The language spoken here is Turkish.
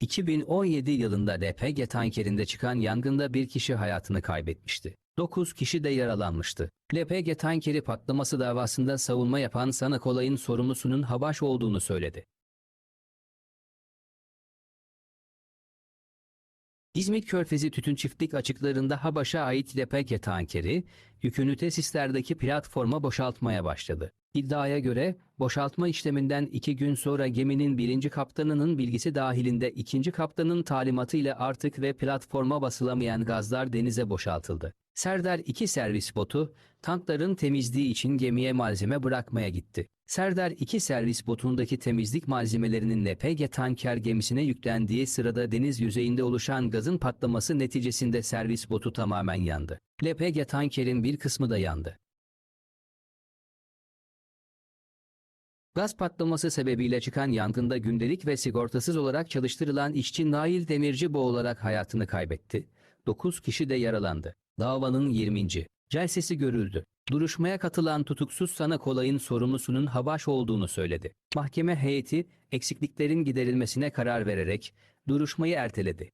2017 yılında LPG tankerinde çıkan yangında bir kişi hayatını kaybetmişti. 9 kişi de yaralanmıştı. LPG tankeri patlaması davasında savunma yapan sanık olayın sorumlusunun Habaş olduğunu söyledi. İzmit Körfezi Tütün Çiftlik açıklarında Habaş'a ait LPG tankeri, yükünü tesislerdeki platforma boşaltmaya başladı. İddiaya göre boşaltma işleminden iki gün sonra geminin birinci kaptanının bilgisi dahilinde ikinci kaptanın talimatıyla artık ve platforma basılamayan gazlar denize boşaltıldı. Serdar 2 servis botu tankların temizliği için gemiye malzeme bırakmaya gitti. Serdar 2 servis botundaki temizlik malzemelerinin LPG tanker gemisine yüklendiği sırada deniz yüzeyinde oluşan gazın patlaması neticesinde servis botu tamamen yandı. LPG tankerin bir kısmı da yandı. Gaz patlaması sebebiyle çıkan yangında gündelik ve sigortasız olarak çalıştırılan işçi Nail Demirci boğularak hayatını kaybetti. 9 kişi de yaralandı. Davanın 20. celsesi görüldü. Duruşmaya katılan tutuksuz sanık olayın sorumlusunun Habaş olduğunu söyledi. Mahkeme heyeti eksikliklerin giderilmesine karar vererek duruşmayı erteledi.